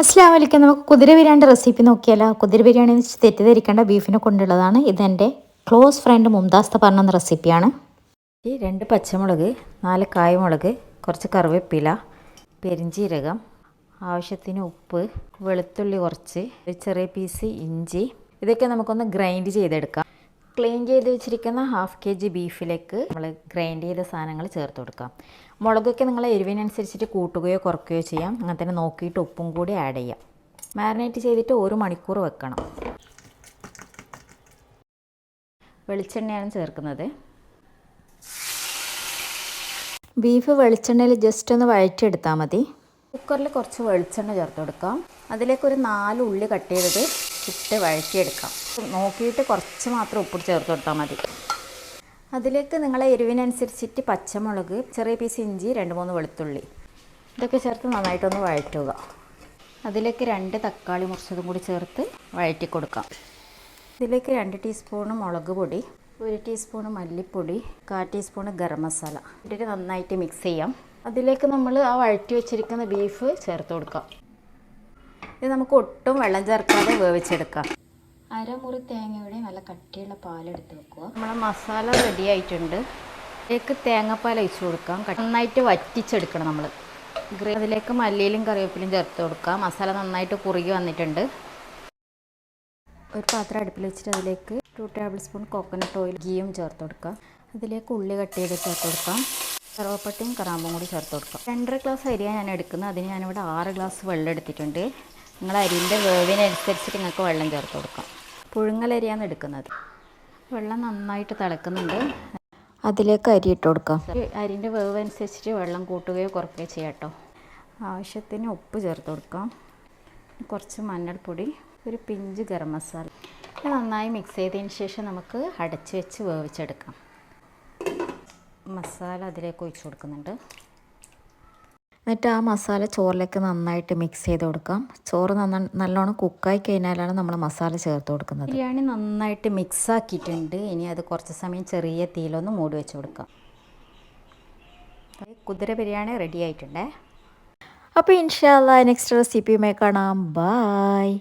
അസ്ലാം വലൈക്കും നമുക്ക് കുതിര ബിരിയാണി റെസിപ്പി നോക്കിയാലോ? കുതിര ബിരിയാണി എന്ന് വെച്ച് തെറ്റിദ്ധരിക്കേണ്ട ബീഫിനെ കൊണ്ടുള്ളതാണ്. ഇതെന്റെ ക്ലോസ് ഫ്രണ്ട് മുംതാസ്ത പറഞ്ഞ റെസിപ്പിയാണ്. ഈ രണ്ട് പച്ചമുളക് നാല് കായ്മുളക് കുറച്ച് കറിവേപ്പില പെരിഞ്ചീരകം ആവശ്യത്തിന് ഉപ്പ് വെളുത്തുള്ളി കുറച്ച് ഒരു ചെറിയ പീസ് ഇഞ്ചി. ഇതൊക്കെ നമുക്കൊന്ന് ഗ്രൈൻഡ് ചെയ്തെടുക്കാം. ക്ലീൻ ചെയ്ത് വെച്ചിരിക്കുന്ന ഹാഫ് കെ ജി ബീഫിലേക്ക് നമ്മൾ ഗ്രൈൻഡ് ചെയ്ത സാധനങ്ങൾ ചേർത്ത് കൊടുക്കാം. മുളകൊക്കെ നിങ്ങൾ എരിവിനനുസരിച്ചിട്ട് കൂട്ടുകയോ കുറയ്ക്കുകയോ ചെയ്യാം. അങ്ങനെ തന്നെ നോക്കിയിട്ട് ഉപ്പും കൂടി ആഡ് ചെയ്യാം. മാരിനേറ്റ് ചെയ്തിട്ട് ഒരു മണിക്കൂർ വെക്കണം. വെളിച്ചെണ്ണയാണ് ചേർക്കുന്നത്. ബീഫ് വെളിച്ചെണ്ണയിൽ ജസ്റ്റ് ഒന്ന് വഴറ്റിയെടുത്താൽ മതി. കുക്കറിൽ കുറച്ച് വെളിച്ചെണ്ണ ചേർത്ത് കൊടുക്കാം. അതിലേക്ക് ഒരു നാല് ഉള്ളി കട്ട് ചെയ്തത് ഇട്ട് വഴറ്റിയെടുക്കാം. നോക്കിയിട്ട് കുറച്ച് മാത്രം ഉപ്പ് ചേർത്ത് കൊടുത്താൽ മതി. അതിലേക്ക് നിങ്ങളെ എരിവിനനുസരിച്ചിട്ട് പച്ചമുളക് ചെറിയ പീസ് ഇഞ്ചി രണ്ട് മൂന്ന് വെളുത്തുള്ളി. ഇതൊക്കെ ചേർത്ത് നന്നായിട്ടൊന്ന് വഴറ്റുക. അതിലേക്ക് രണ്ട് തക്കാളി മുറിച്ചതും കൂടി ചേർത്ത് വഴറ്റി കൊടുക്കാം. ഇതിലേക്ക് രണ്ട് ടീസ്പൂണ് മുളക് പൊടി ഒരു ടീസ്പൂണ് മല്ലിപ്പൊടി കാൽ ടീസ്പൂണ് ഗരം മസാല. ഇട്ടിട്ട് നന്നായിട്ട് മിക്സ് ചെയ്യാം. അതിലേക്ക് നമ്മൾ ആ വഴറ്റി വെച്ചിരിക്കുന്ന ബീഫ് ചേർത്ത് കൊടുക്കാം. ഇത് നമുക്ക് ഒട്ടും വെള്ളം ചേർക്കാതെ വേവിച്ചെടുക്കാം. അരമുറി തേങ്ങയുടെ നല്ല കട്ടിയുള്ള പാലെടുത്ത് വെക്കുക. നമ്മളെ മസാല റെഡി ആയിട്ടുണ്ട്. ഇതിലേക്ക് തേങ്ങാപ്പാൽ ഒഴിച്ച് കൊടുക്കാം. നന്നായിട്ട് വറ്റിച്ചെടുക്കണം നമ്മൾ അതിലേക്ക് മല്ലിയിലും കറിവേപ്പിലും ചേർത്ത് കൊടുക്കാം. മസാല നന്നായിട്ട് കുറുകി വന്നിട്ടുണ്ട്. ഒരു പാത്രം അടുപ്പിൽ വെച്ചിട്ട് അതിലേക്ക് two table spoon coconut oil ഗീയും ചേർത്ത് കൊടുക്കാം. അതിലേക്ക് ഉള്ളി കട്ട് ചെയ്ത് ചേർത്ത് കൊടുക്കാം. കറുവപ്പട്ടയും കറാമ്പും കൂടി ചേർത്ത് കൊടുക്കാം. രണ്ടര ഗ്ലാസ് അരിയാണ് ഞാൻ എടുക്കുന്നത്. അതിന് ഞാനിവിടെ ആറ് ഗ്ലാസ് വെള്ളം എടുത്തിട്ടുണ്ട്. നിങ്ങൾ അരിന്റെ വേവിനനുസരിച്ചിട്ട് നിങ്ങൾക്ക് വെള്ളം ചേർത്ത് കൊടുക്കാം. പുഴുങ്ങലരിയാണ് എടുക്കുന്നത്. വെള്ളം നന്നായിട്ട് തിളക്കുന്നുണ്ട്. അതിലേക്ക് അരി ഇട്ട് കൊടുക്കാം. അരിന്റെ വേവ് അനുസരിച്ചിട്ട് വെള്ളം കൂട്ടുകയോ കുറയ്ക്കുകയോ ചെയ്യാം കേട്ടോ ആവശ്യത്തിന് ഉപ്പ് ചേർത്ത് കൊടുക്കാം. കുറച്ച് മഞ്ഞൾപ്പൊടി ഒരു പിഞ്ച് ഗരം മസാല. ഇത് നന്നായി മിക്സ് ചെയ്തതിന് ശേഷം നമുക്ക് അടച്ച് വെച്ച് വേവിച്ചെടുക്കാം. മസാല അതിലേക്ക് ഒഴിച്ചു കൊടുക്കുന്നുണ്ട്. എന്നിട്ട് ആ മസാല ചോറിലേക്ക് നന്നായിട്ട് മിക്സ് ചെയ്ത് കൊടുക്കാം. ചോറ് നന്ന നല്ലോണം കുക്കായി കഴിഞ്ഞാലാണ് നമ്മൾ മസാല ചേർത്ത് കൊടുക്കുന്നത്. ബിരിയാണി നന്നായിട്ട് മിക്സ് ആക്കിയിട്ടുണ്ട്. ഇനി അത് കുറച്ച് സമയം ചെറിയ തീയിലൊന്ന് മൂടി വെച്ച് കൊടുക്കാം. കുതിര ബിരിയാണി റെഡി ആയിട്ടുണ്ടേ. അപ്പോൾ ഇൻഷാല്ല നെക്സ്റ്റ് റെസിപ്പിയുമായി കാണാം. ബായ്